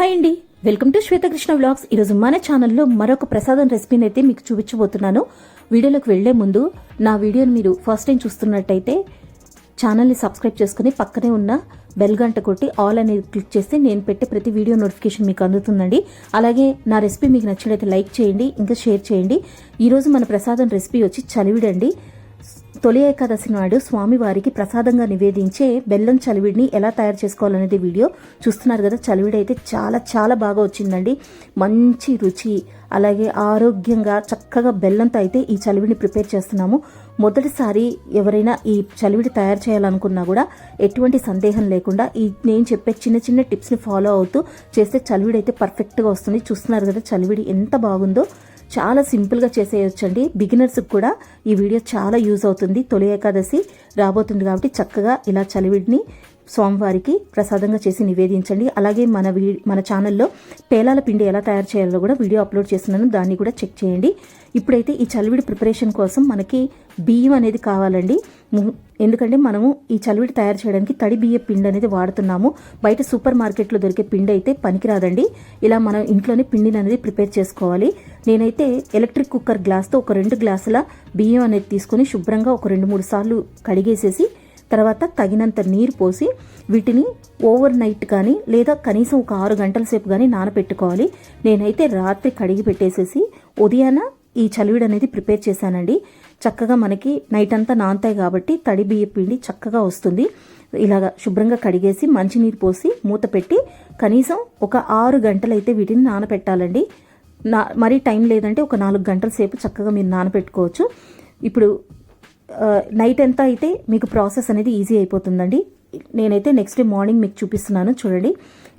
Hi అండి. Welcome to Shwetakrishna vlogs. ఈరోజు మన ఛానల్లో మరొక ప్రసాదం రెసిపీని అయితే మీకు చూపించబోతున్నాను. వీడియోలోకి వెళ్ళే ముందు నా వీడియోని మీరు ఫస్ట్ టైం చూస్తున్నట్టయితే ఛానల్ని సబ్స్క్రైబ్ చేసుకుని పక్కనే ఉన్న బెల్ గంట కొట్టి ఆల్ అనేది క్లిక్ చేస్తే నేను పెట్టే ప్రతి వీడియో నోటిఫికేషన్ మీకు అందుతుందండి. అలాగే నా రెసిపీ మీకు నచ్చినట్లయితే లైక్ చేయండి ఇంకా షేర్ చేయండి. ఈరోజు మన ప్రసాదం రెసిపీ వచ్చి చలివిడండి. తొలి ఏకాదశి నాడు స్వామివారికి ప్రసాదంగా నివేదించే బెల్లం చలివిడిని ఎలా తయారు చేసుకోవాలనేది వీడియో చూస్తున్నారు కదా. చలివిడి అయితే చాలా చాలా బాగా వచ్చిందండి. మంచి రుచి అలాగే ఆరోగ్యంగా చక్కగా బెల్లంతో అయితే ఈ చలివిడిని ప్రిపేర్ చేస్తున్నాము. మొదటిసారి ఎవరైనా ఈ చలివిడి తయారు చేయాలనుకున్నా కూడా ఎటువంటి సందేహం లేకుండా ఈ నేను చెప్పే చిన్న చిన్న టిప్స్ని ఫాలో అవుతూ చేస్తే చలివిడి అయితే పర్ఫెక్ట్గా వస్తుంది. చూస్తున్నారు కదా చలివిడి ఎంత బాగుందో. చాలా సింపుల్గా చేసేయొచ్చండి. బిగినర్స్కి కూడా ఈ వీడియో చాలా యూజ్ అవుతుంది. తొలి ఏకాదశి రాబోతుంది కాబట్టి చక్కగా ఇలా చలివిడిని స్వామివారికి ప్రసాదంగా చేసి నివేదించండి. అలాగే మన వీ మన ఛానల్లో పేలాల పిండి ఎలా తయారు చేయాలో కూడా వీడియో అప్లోడ్ చేస్తున్నాను. దాన్ని కూడా చెక్ చేయండి. ఇప్పుడైతే ఈ చలివిడి ప్రిపరేషన్ కోసం మనకి బియ్యం అనేది కావాలండి. ఎందుకంటే మనము ఈ చలివిడి తయారు చేయడానికి తడి బియ్య పిండి అనేది వాడుతున్నాము. బయట సూపర్ మార్కెట్లో దొరికే పిండి అయితే పనికిరాదండి. ఇలా మనం ఇంట్లోనే పిండిని అనేది ప్రిపేర్ చేసుకోవాలి. నేనైతే ఎలక్ట్రిక్ కుక్కర్ గ్లాస్తో ఒక రెండు గ్లాసుల బియ్యం అనేది తీసుకొని శుభ్రంగా ఒక రెండు మూడు సార్లు కడిగేసేసి తర్వాత తగినంత నీరు పోసి వీటిని ఓవర్ నైట్ కానీ లేదా కనీసం ఒక ఆరు గంటల సేపు కానీ నానబెట్టుకోవాలి. నేనైతే రాత్రి కడిగి పెట్టేసేసి ఉదయాన ఈ చలివిడి అనేది ప్రిపేర్ చేశానండి. చక్కగా మనకి నైట్ అంతా నానతాయి కాబట్టి తడి బియ్య పిండి చక్కగా వస్తుంది. ఇలాగ శుభ్రంగా కడిగేసి మంచినీరు పోసి మూత పెట్టి కనీసం ఒక ఆరు గంటలైతే వీటిని నానపెట్టాలండి. నా మరీ టైం లేదంటే ఒక నాలుగు గంటల సేపు చక్కగా మీరు నానబెట్టుకోవచ్చు ఇప్పుడు నైట్ ఎంత అయితే మీకు ప్రాసెస్ అనేది ఈజీ అయిపోతుందండి. నేనైతే నెక్స్ట్ డే మార్నింగ్ మీకు చూపిస్తున్నాను చూడండి.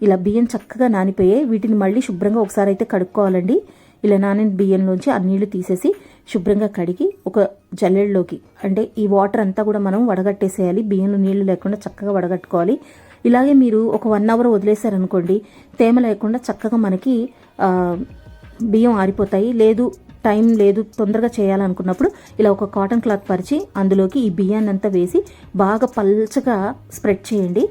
ఇలా బియ్యం చక్కగా నానిపోయాయి వీటిని మళ్ళీ శుభ్రంగా ఒకసారి అయితే కడుక్కోవాలండి. ఇలా నానిన బియ్యంలోంచి ఆ నీళ్ళు తీసేసి శుభ్రంగా కడిగి ఒక జల్లెడలోకి అంటే ఈ వాటర్ అంతా కూడా మనం వడగట్టేసేయాలి. బియ్యంలో నీళ్ళు లేకుండా చక్కగా వడగట్టుకోవాలి. ఇలాగే మీరు ఒక వన్ అవర్ వదిలేశారనుకోండి తేమ లేకుండా చక్కగా మనకి బియ్యం ఆరిపోతాయి. లేదు టైం లేదు తొందరగా చేయాలనుకున్నప్పుడు ఇలా ఒక కాటన్ క్లాత్ పరిచి అందులోకి ఈ బియ్యాన్ని అంతా వేసి బాగా పల్చగా స్ప్రెడ్ చేయండి.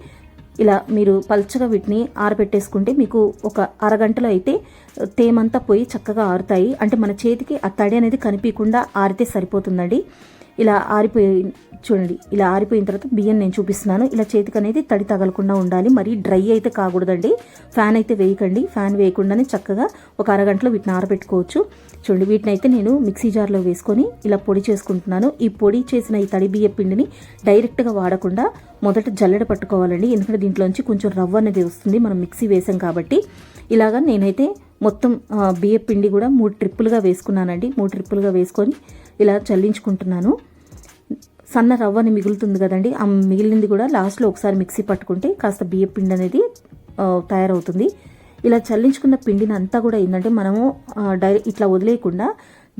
ఇలా మీరు పల్చగా వీటిని ఆరబెట్టేసుకుంటే మీకు ఒక అరగంటలో అయితే తేమంతా పోయి చక్కగా ఆరుతాయి. అంటే మన చేతికి ఆ తడి అనేది కనిపించకుండా ఆరితే సరిపోతుందండి. ఇలా ఆరిపోయి చూడండి ఇలా ఆరిపోయిన తర్వాత బియ్యం నేను చూపిస్తున్నాను. ఇలా చేతికి అనేది తడి తగలకుండా ఉండాలి. మరీ డ్రై అయితే కాకూడదండి. ఫ్యాన్ అయితే వేయకండి. ఫ్యాన్ వేయకుండానే చక్కగా ఒక అరగంటలో వీటిని ఆరబెట్టుకోవచ్చు. చూడండి వీటిని అయితే నేను మిక్సీ జార్లో వేసుకొని ఇలా పొడి చేసుకుంటున్నాను. ఈ పొడి చేసిన ఈ తడి బియ్య పిండిని డైరెక్ట్గా వాడకుండా మొదట జల్లెడ పట్టుకోవాలండి. ఎందుకంటే దీంట్లోంచి కొంచెం రవ్వ అనేది వస్తుంది. మనం మిక్సీ వేసాం కాబట్టి. ఇలాగా నేనైతే మొత్తం బియ్య పిండి కూడా మూడు ట్రిప్పులుగా వేసుకున్నానండి. మూడు ట్రిప్పులుగా వేసుకొని ఇలా చల్లించుకుంటున్నాను. సన్న రవ్వని మిగులుతుంది కదండి. ఆ మిగిలింది కూడా లాస్ట్లో ఒకసారి మిక్సీ పట్టుకుంటే కాస్త బియ్య పిండి అనేది తయారవుతుంది. ఇలా చల్లించుకున్న పిండిని అంతా కూడా ఏంటంటే మనము డైరెక్ట్ ఇట్లా వదిలేయకుండా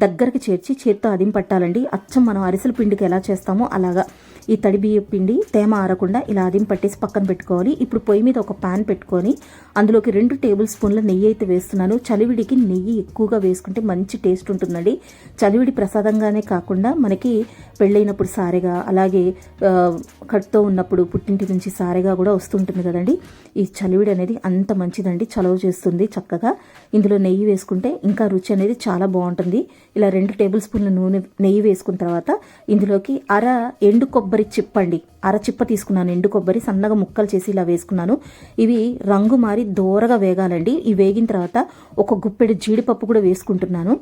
దగ్గరికి చేర్చి చేత్తో అదిం పట్టాలండి అచ్చం మనం అరిసెల పిండికి ఎలా చేస్తామో అలాగా. ఈ తడి బియ్యం పిండి తేమ ఆరకుండా ఇలా అదిం పట్టేసి పక్కన పెట్టుకోవాలి. ఇప్పుడు పొయ్యి మీద ఒక పాన్ పెట్టుకొని అందులోకి రెండు టేబుల్ స్పూన్ల నెయ్యి అయితే వేస్తున్నాను. చలివిడికి నెయ్యి ఎక్కువగా వేసుకుంటే మంచి టేస్ట్ ఉంటుందండి. చలివిడి ప్రసాదంగానే కాకుండా మనకి పెళ్ళైనప్పుడు సారెగా అలాగే ఆ, ఉన్నప్పుడు పుట్టింటి నుంచి సారెగా కూడా వస్తుంటుంది కదండి. ఈ చలివిడి అనేది అంత మంచిదండి. చలవ చేస్తుంది చక్కగా. ఇందులో నెయ్యి వేసుకుంటే ఇంకా రుచి అనేది చాలా బాగుంటుంది. ఇలా రెండు టేబుల్ స్పూన్ల నూనె నెయ్యి వేసుకున్న తర్వాత ఇందులోకి అర ఎండు కొబ్బరి చిప్పండి. అర చిప్ప తీసుకున్నాను. ఎండు కొబ్బరి సన్నగా ముక్కలు చేసి ఇలా వేసుకున్నాను. ఇవి రంగు మారి దోరగా వేగాలండి. ఇవి వేగిన తర్వాత ఒక గుప్పెడు జీడిపప్పు కూడా వేసుకుంటున్నాను.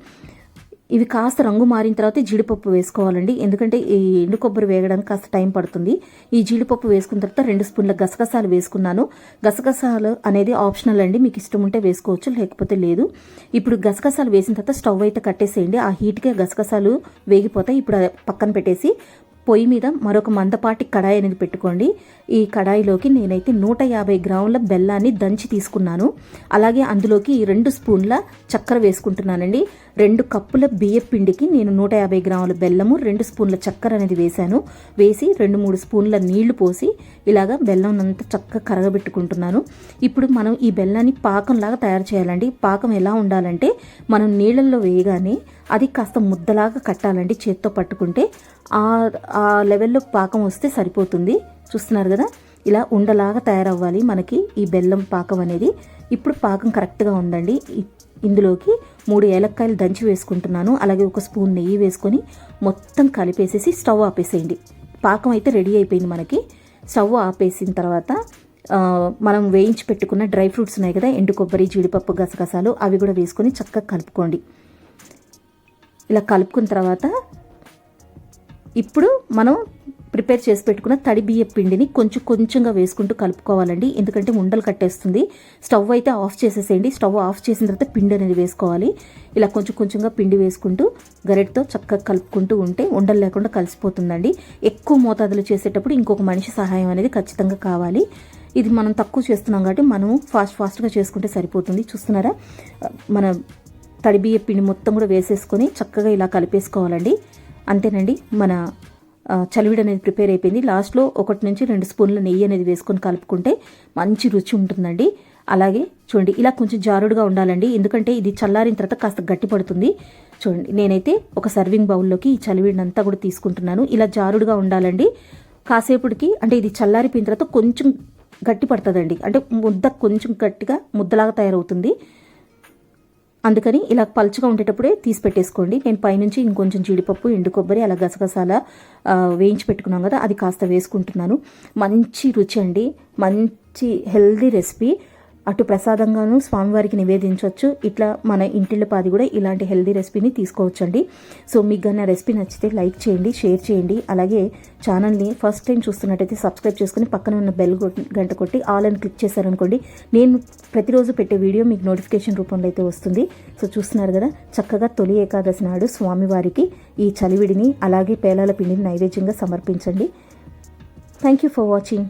ఇవి కాస్త రంగు మారిన తర్వాత జీడిపప్పు వేసుకోవాలండి. ఎందుకంటే ఈ ఎండు కొబ్బరి వేగడానికి కాస్త టైం పడుతుంది. ఈ జీడిపప్పు వేసుకున్న తర్వాత రెండు స్పూన్ల గసగసాలు వేసుకున్నాను. గసగసాలు అనేది ఆప్షనల్ అండి. మీకు ఇష్టం ఉంటే వేసుకోవచ్చు లేకపోతే లేదు. ఇప్పుడు గసగసాలు వేసిన తర్వాత స్టవ్ అయితే కట్టేసేయండి. ఆ హీట్కే గసగసాలు వేగిపోతాయి. ఇప్పుడు పక్కన పెట్టేసి పొయ్యి మీద మరొక మందపాటి కడాయి అనేది పెట్టుకోండి. ఈ కడాయిలోకి నేనైతే నూట యాభై గ్రాముల బెల్లాన్ని దంచి తీసుకున్నాను. అలాగే అందులోకి రెండు స్పూన్ల చక్కెర వేసుకుంటున్నానండి. రెండు కప్పుల బియ్య పిండికి నేను నూట యాభై గ్రాముల బెల్లము రెండు స్పూన్ల చక్కెర అనేది వేశాను. వేసి రెండు మూడు స్పూన్ల నీళ్ళు పోసి ఇలాగా బెల్లం అంతా చక్కగా కరగబెట్టుకుంటున్నాను. ఇప్పుడు మనం ఈ బెల్లాన్ని పాకంలాగా తయారు చేయాలండి. పాకం ఎలా ఉండాలంటే మనం నీళ్ళల్లో వేయగానే అది కాస్త ముద్దలాగా కట్టాలండి చేత్తో పట్టుకుంటే. ఆ ఆ ఆ లెవెల్లో పాకం వస్తే సరిపోతుంది. చూస్తున్నారు కదా? ఇలా ఉండలాగా తయారవ్వాలి మనకి ఈ బెల్లం పాకం అనేది. ఇప్పుడు పాకం కరెక్ట్గా ఉందండి. ఇందులోకి మూడు ఏలక్కాయలు దంచి వేసుకుంటున్నాను. అలాగే ఒక స్పూన్ నెయ్యి వేసుకొని మొత్తం కలిపేసేసి స్టవ్ ఆపేసేయండి. పాకం అయితే రెడీ అయిపోయింది మనకి. స్టవ్ ఆపేసిన తర్వాత మనం వేయించి పెట్టుకున్న డ్రై ఫ్రూట్స్ ఉన్నాయి కదా? ఎండు కొబ్బరి జీడిపప్పు గసగసాలు అవి కూడా వేసుకొని చక్కగా కలుపుకోండి. ఇలా కలుపుకున్న తర్వాత ఇప్పుడు మనం ప్రిపేర్ చేసి పెట్టుకున్న తడి బియ్య పిండిని కొంచెం కొంచెంగా వేసుకుంటూ కలుపుకోవాలండి. ఎందుకంటే ఉండలు కట్టేస్తుంది. స్టవ్ అయితే ఆఫ్ చేసేసేయండి. స్టవ్ ఆఫ్ చేసిన తర్వాత పిండి అనేది వేసుకోవాలి. ఇలా కొంచెం కొంచెంగా పిండి వేసుకుంటూ గరెట్తో చక్కగా కలుపుకుంటూ ఉంటే ఉండలు లేకుండా కలిసిపోతుందండి. ఎక్కువ మోతాదులు చేసేటప్పుడు ఇంకొక మనిషి సహాయం అనేది ఖచ్చితంగా కావాలి. ఇది మనం తక్కువ చేస్తున్నాం కాబట్టి మనం ఫాస్ట్ ఫాస్ట్గా చేసుకుంటే సరిపోతుంది. చూస్తున్నారా? మన తడి బియ్య పిండి మొత్తం కూడా వేసేసుకొని చక్కగా ఇలా కలిపేసుకోవాలండి. అంతేనండి మన చలివిడి అనేది ప్రిపేర్ అయిపోయింది. లాస్ట్లో ఒకటి నుంచి రెండు స్పూన్ల నెయ్యి అనేది వేసుకొని కలుపుకుంటే మంచి రుచి ఉంటుందండి. అలాగే చూడండి ఇలా కొంచెం జారుడుగా ఉండాలండి. ఎందుకంటే ఇది చల్లారిన తర్వాత కాస్త గట్టి పడుతుంది. చూడండి నేనైతే ఒక సర్వింగ్ బౌల్లోకి ఈ చలివిడిని అంతా కూడా తీసుకుంటున్నాను. ఇలా జారుడుగా ఉండాలండి. కాసేపుడికి అంటే ఇది చల్లారిపోయిన తర్వాత కొంచెం గట్టి పడుతుందండి. అంటే ముద్ద కొంచెం గట్టిగా ముద్దలాగా తయారవుతుంది. అందుకని ఇలా పలుచగా ఉండేటప్పుడే తీసి పెట్టేసుకోండి. నేను పైనుంచి ఇంకొంచెం జీడిపప్పు ఎండు కొబ్బరి అలా గసగసాల వేయించి పెట్టుకున్నాం కదా అది కాస్త వేసుకుంటున్నాను. మంచి రుచి అండి. మంచి హెల్దీ రెసిపీ. అటు ప్రసాదంగాను స్వామివారికి నివేదించవచ్చు. ఇట్లా మన ఇంటిళ్ళపాది కూడా ఇలాంటి హెల్దీ రెసిపీని తీసుకోవచ్చండి. సో మీకు కానీ రెసిపీ నచ్చితే లైక్ చేయండి షేర్ చేయండి. అలాగే ఛానల్ని ఫస్ట్ టైం చూస్తున్నట్టయితే సబ్స్క్రైబ్ చేసుకుని పక్కన ఉన్న బెల్ కొట్టి- గంట కొట్టి ఆల్ అని క్లిక్ చేశారనుకోండి నేను ప్రతిరోజు పెట్టే వీడియో మీకు నోటిఫికేషన్ రూపంలో అయితే వస్తుంది. సో చూస్తున్నారు కదా చక్కగా తొలి ఏకాదశి నాడు స్వామివారికి ఈ చలివిడిని అలాగే పేలాల పిండిని నైవేద్యంగా సమర్పించండి. Thank you for watching